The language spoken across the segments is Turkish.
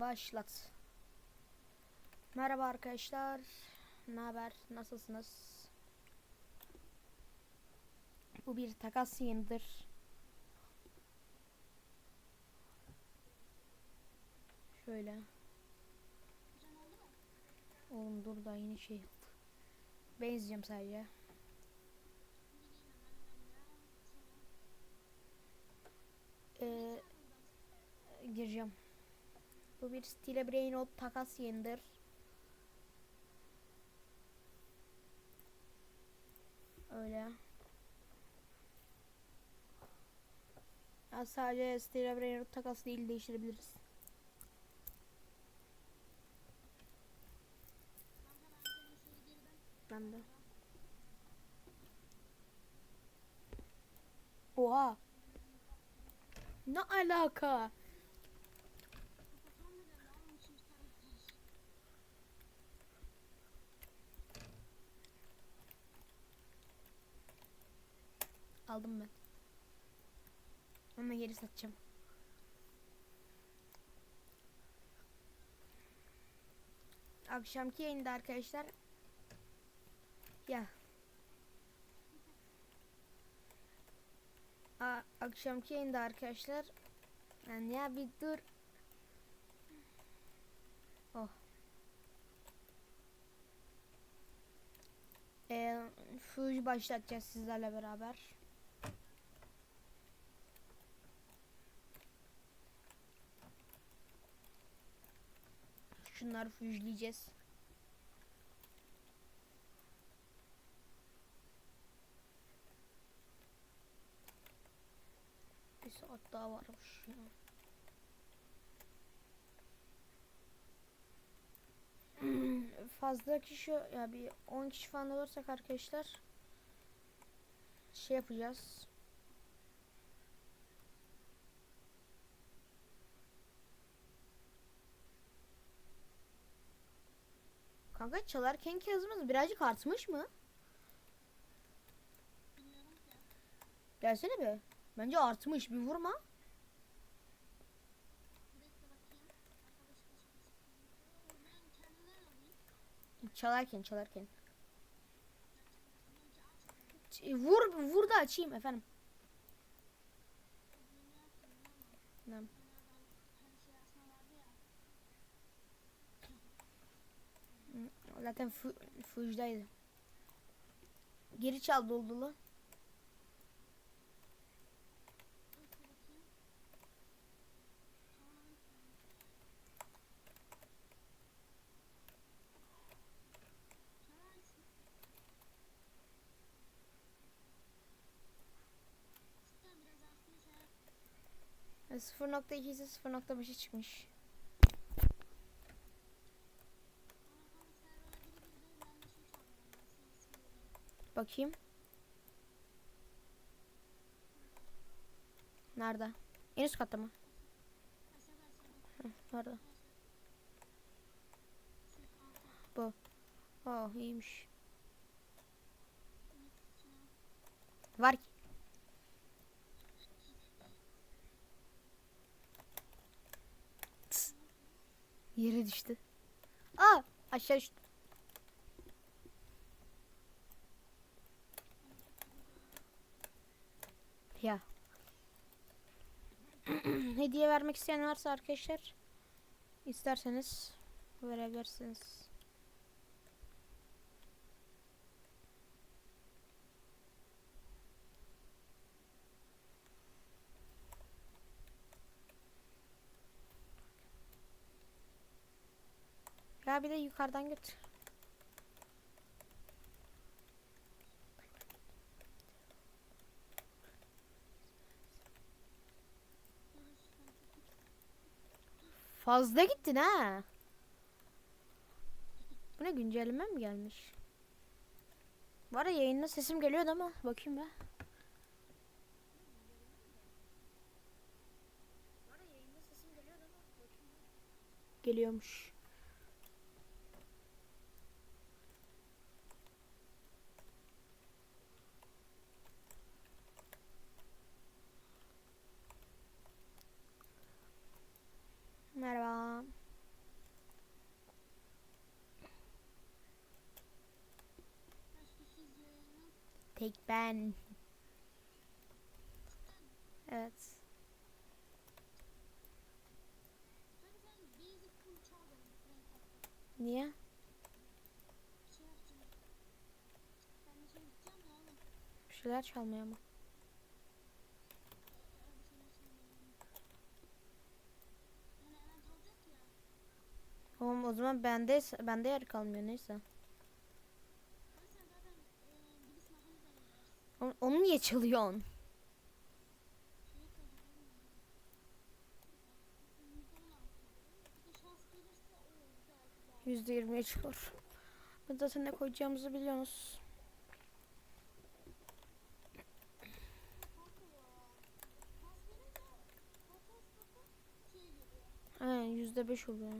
Başlat. Merhaba arkadaşlar. Ne haber? Nasılsınız? Bu bir takas yayınıdır. Şöyle. Oğlum dur da yeni şey. Benziyorum sadece. Ee, gireceğim. Bu bir Stile Brainrot takas yenidir. Öyle. Ya sadece Stile Brainrot takas değil değiştirebiliriz. Ben de. Oha. Ne alaka? Aldım ben. Ama geri satacağım. Akşamki yayında arkadaşlar. Ya. A akşamki yayında arkadaşlar. Yani ya bir dur. Oh. Ee, Fuji başlatacağız sizlerle beraber. Şunları füjleyeceğiz. Bir saat daha varmış. Fazla kişi ya bir 10 kişi falan olursak arkadaşlar şey yapacağız. Kanka çalarken ki hızımız birazcık artmış mı? Gelsene be. Bence artmış. Bir vurma. Çalarken çalarken. Vur vur da açayım efendim. Tamam. Hı, Zaten fu fujdaydı. Geri çal doldulu. E, 0.2 ise 0.5'e çıkmış. Bakayım. Nerede? En üst katta mı? Nerede? Bu. Oh iyiymiş. Var ki. Yere düştü. Aa aşağı düştü. Ya. Hediye vermek isteyen varsa arkadaşlar isterseniz verebilirsiniz. Ya bir de yukarıdan götür. Fazla gittin ha. Bu ne güncelleme mi gelmiş? Bu arada yayında sesim geliyordu ama bakayım be. Geliyormuş. merhaba. Tek ben. Evet. Niye? Bir şeyler çalmaya mı? Tamam o zaman bende bende yer kalmıyor neyse. Onu, niye çalıyorsun? Yüzde yirmiye çıkar. Biz zaten ne koyacağımızı biliyoruz. Aynen yüzde beş oluyor.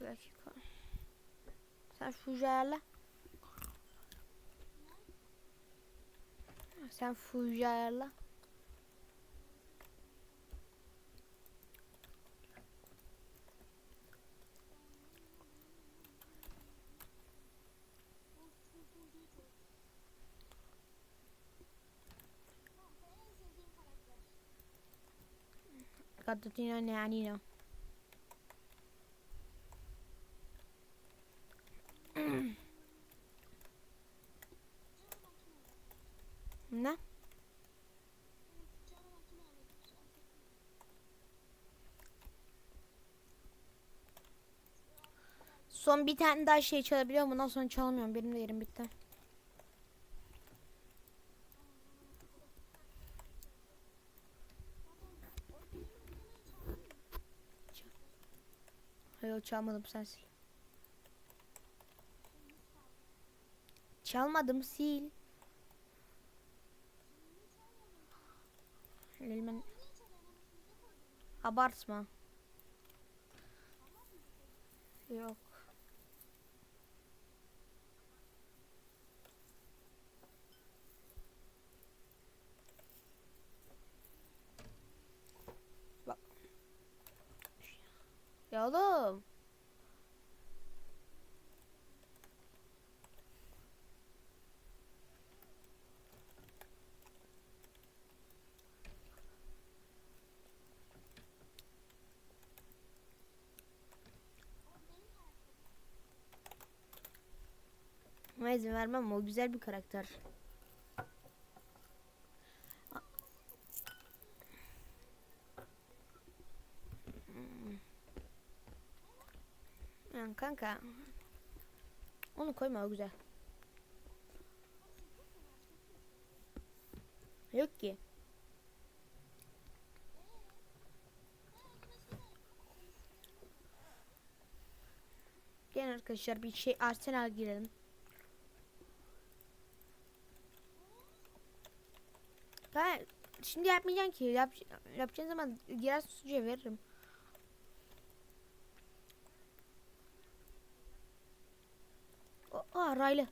Bir dakika. Ayarla. Sen Fuji ayarla. Gattatina Neanina. Ne? Son bir tane daha şey çalabiliyorum. Bundan sonra çalamıyorum. Benim de yerim bitti. Hayır çalmadım sensin. Çalmadım sil. Elmen abartma. Yok. Bak. Ya oğlum. Ama izin vermem o güzel bir karakter. Yani kanka. Onu koyma o güzel. Yok ki. Gel arkadaşlar bir şey Arsenal girelim. Ben şimdi yapmayacaksın ki. Yap, yapacağın zaman girer sucuya veririm. Aa raylı.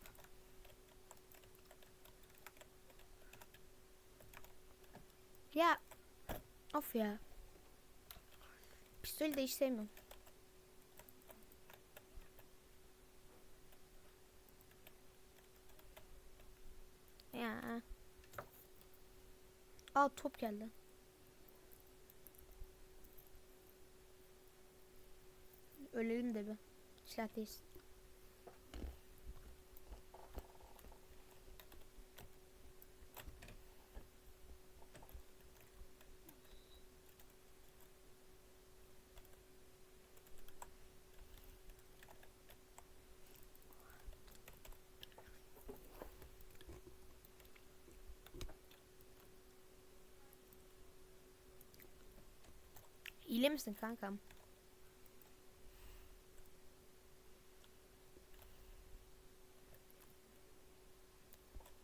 Ya. Of ya. Pistolü de hiç sevmiyorum. Ya. Aa top geldi. Ölelim de bir. Silahtayız. İyi misin kankam?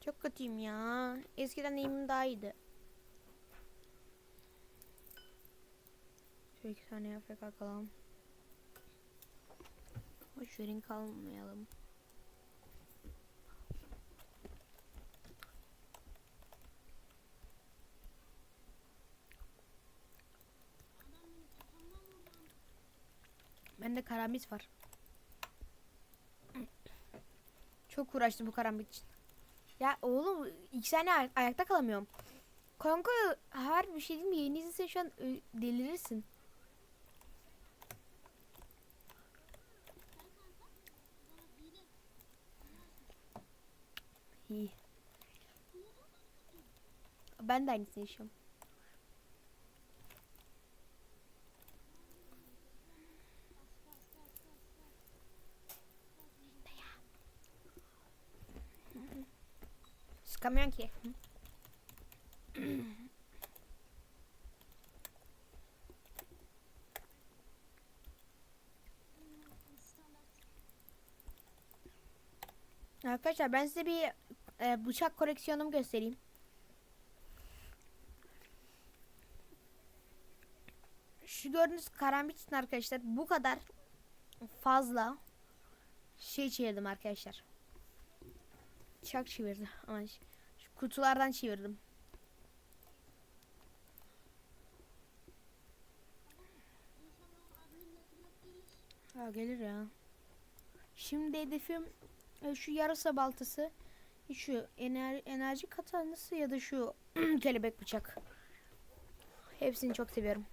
Çok kötüyüm ya. Eskiden iyiyim daha iyiydi. Şöyle iki saniye AFK kalalım. Boş verin kalmayalım. Bende karambit var. Çok uğraştım bu karambit için. Ya oğlum iki saniye ay- ayakta kalamıyorum. Kanka her bir şey değil mi? Yeni izlesen şu an ö- delirirsin. İyi. Ben de aynısını yaşıyorum. Sıkamıyorsun ki. Arkadaşlar ben size bir e, bıçak koleksiyonumu göstereyim. Şu gördüğünüz karambit için arkadaşlar bu kadar fazla şey çevirdim arkadaşlar. Çak çevirdim. Ama ş- şu kutulardan çevirdim. Ha gelir ya. Şimdi hedefim e, şu yarasa baltası, şu ener enerji katanası ya da şu kelebek bıçak. Hepsini çok seviyorum.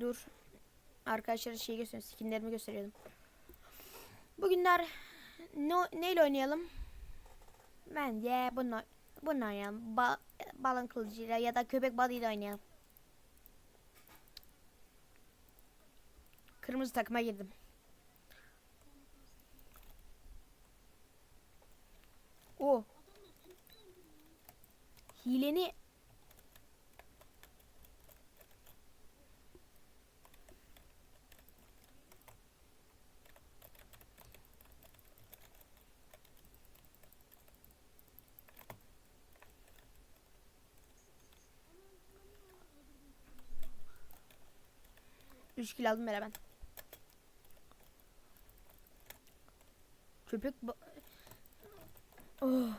Dur. Arkadaşlara şey gösteriyorum. Skinlerimi gösteriyordum. Bugünler ne, neyle oynayalım? Bence bunu bunu oynayalım. Ba, balon kılıcıyla ya da köpek balığıyla oynayalım. Kırmızı takıma girdim. O. Hileni Üç kilo aldım beraber. Köpek Oh.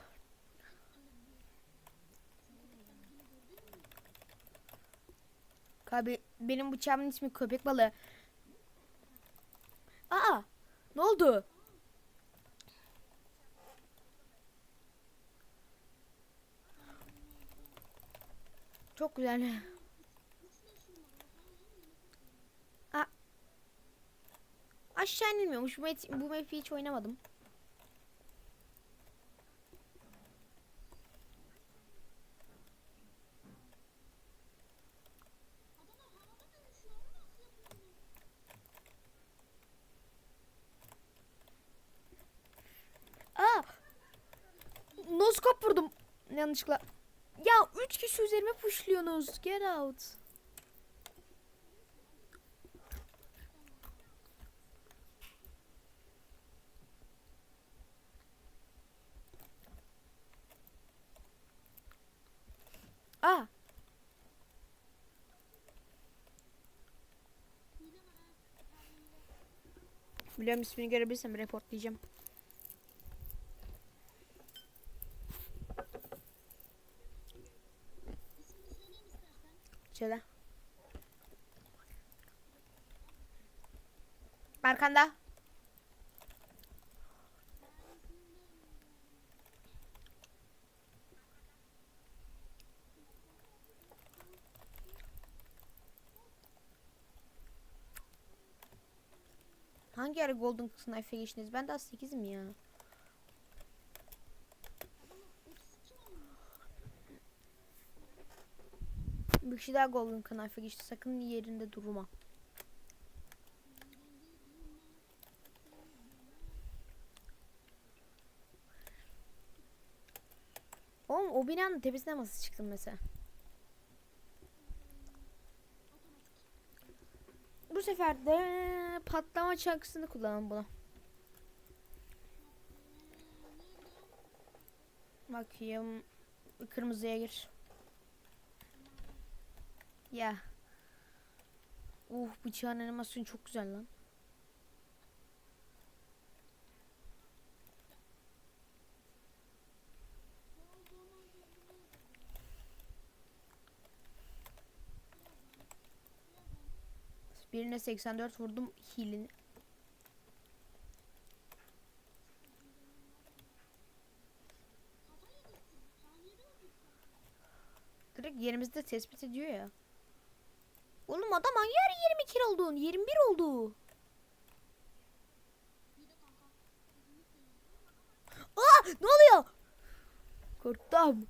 Abi benim bıçağımın ismi köpek balığı. Aa! Ne oldu? Çok güzel. Aa. Aşağı inilmiyormuş. Bu, map- bu map'i hiç oynamadım. Aa! Noskop vurdum. Yanlışlıkla. Ya üç kişi üzerime pushluyorsunuz. Get out. Aa. Biliyorum ismini görebilirsem reportlayacağım. Şöyle. Arkanda. Hangi ara Golden Knife'e geçtiniz? Ben daha 8'im ya. Bir kişi daha Golden Knife'e geçti. Sakın yerinde durma. Oğlum o binanın tepesine nasıl çıktın mesela? Sefer de patlama çankısını kullanalım buna. Bakayım. Kırmızıya gir. Ya. Uh bıçağın animasyonu çok güzel lan. Birine 84 vurdum öldürdü. Direkt yerimizde tespit ediyor ya. Oğlum adam hangi ara 22 oldu? 21 oldu. Aa ne oluyor? Korktum.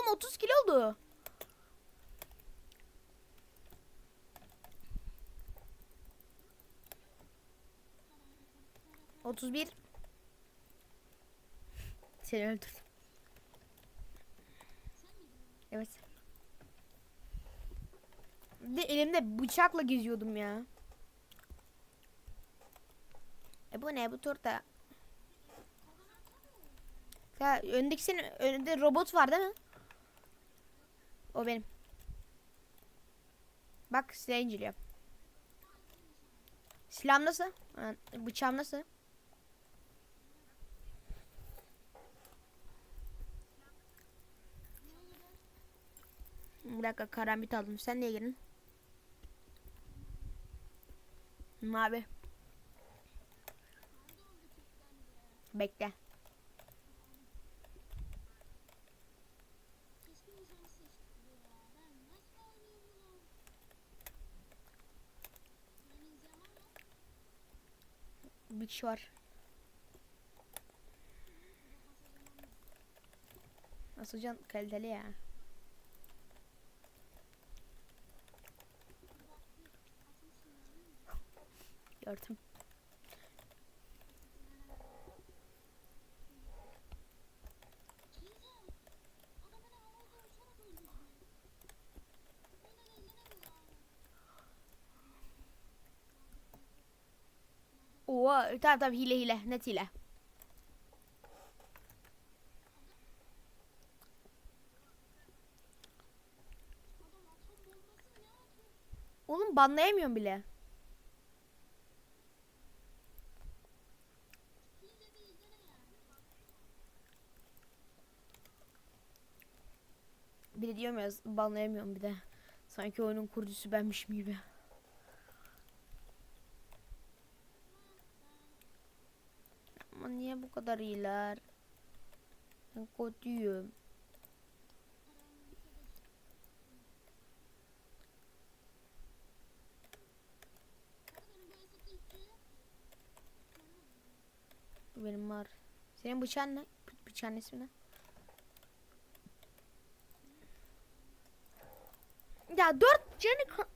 Oğlum 30 kilo oldu. Otuz bir. Seni öldürdüm. Evet. De elimde bıçakla geziyordum ya. E bu ne bu turta? Ya öndeki senin önünde robot var değil mi? O benim. Bak silah inceliyor. Silahım nasıl? Bıçağım nasıl? Bir dakika karambit aldım. Sen niye girdin? Mavi. Bekle. Keşke nişanı seçtik ya. Ben nasıl oynuyorum? Benim izleyen var mı? Bir kişi var. Asılcan kaliteli ya. Gördüm. Tamam tamam hile hile net hile. Oğlum banlayamıyorum bile. Bir de diyorum ya banlayamıyorum bir de. Sanki oyunun kurucusu benmişim gibi. Ama niye bu kadar iyiler? Ben kötüyüm. Benim var. Senin bıçağın ne? Bıçağın ismi ne? Ya dört canı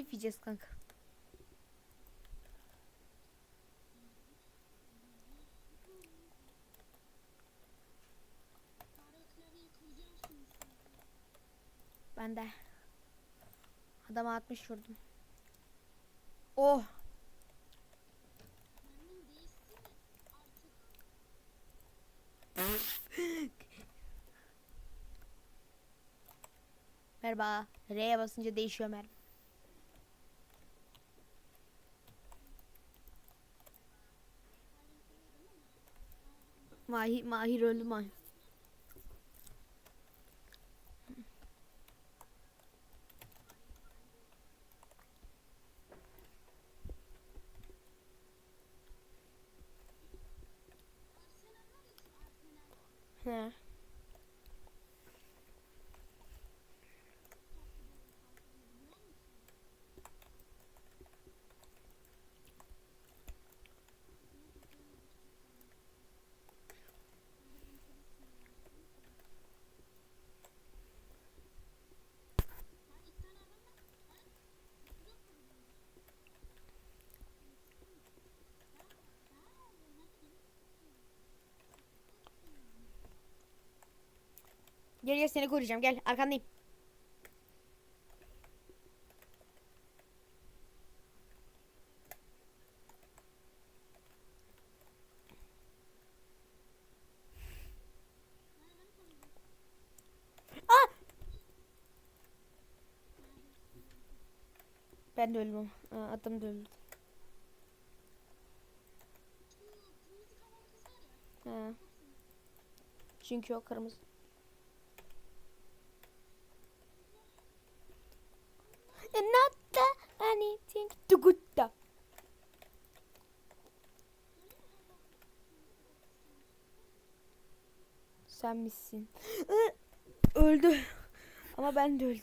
telif yiyeceğiz kanka. Ben de. Adama 60 vurdum. Oh. Merhaba. R'ye basınca değişiyor mermi. Mahir, Mahir öldü Mahir. Arsenal var ya şu Arsenal. He. Biliyor musun? Ha, iki tane adam var. Ha? Yok mu? Gel gel seni koruyacağım. Gel arkandayım. Ah! Ben de öldüm. Aa, Adam da öldü. He. Çünkü o kırmızı. Not the anything to good da. Sen misin? Öldü. Ama ben de öldü.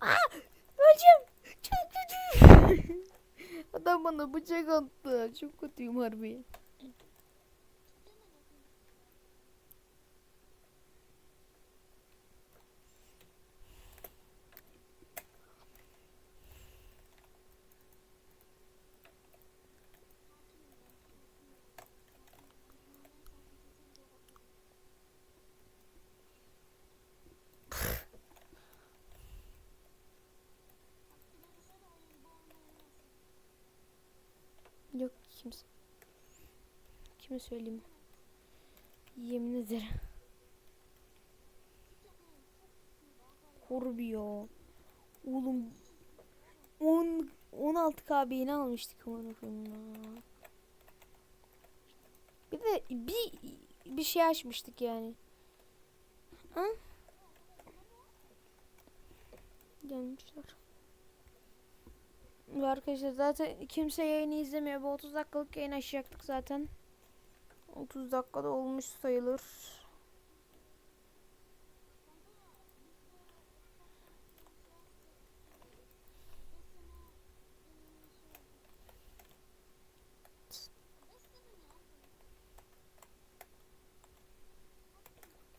Aa, öleceğim. Çok kötü. Adam bana bıçak attı. Çok kötüyüm harbi. Yok kimse. Kime söyleyeyim? Yemin ederim. Harbi ya. Oğlum 10 16k beğeni almıştık aman okuyayım ya. Bir de bir bir şey açmıştık yani. Ha? Gelmişler. Ve arkadaşlar zaten kimse yayını izlemiyor. Bu 30 dakikalık yayın açacaktık zaten. 30 dakikada olmuş sayılır.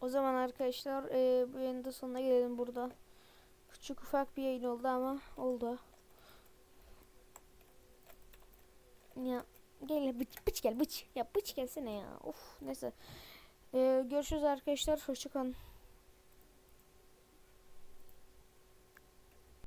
O zaman arkadaşlar eee, bu yayının da sonuna gelelim burada. Küçük ufak bir yayın oldu ama oldu. Ya gel bıç, bıç gel bıç. Ya bıç gelsene ya. Of neyse. Ee, görüşürüz arkadaşlar. Hoşçakalın.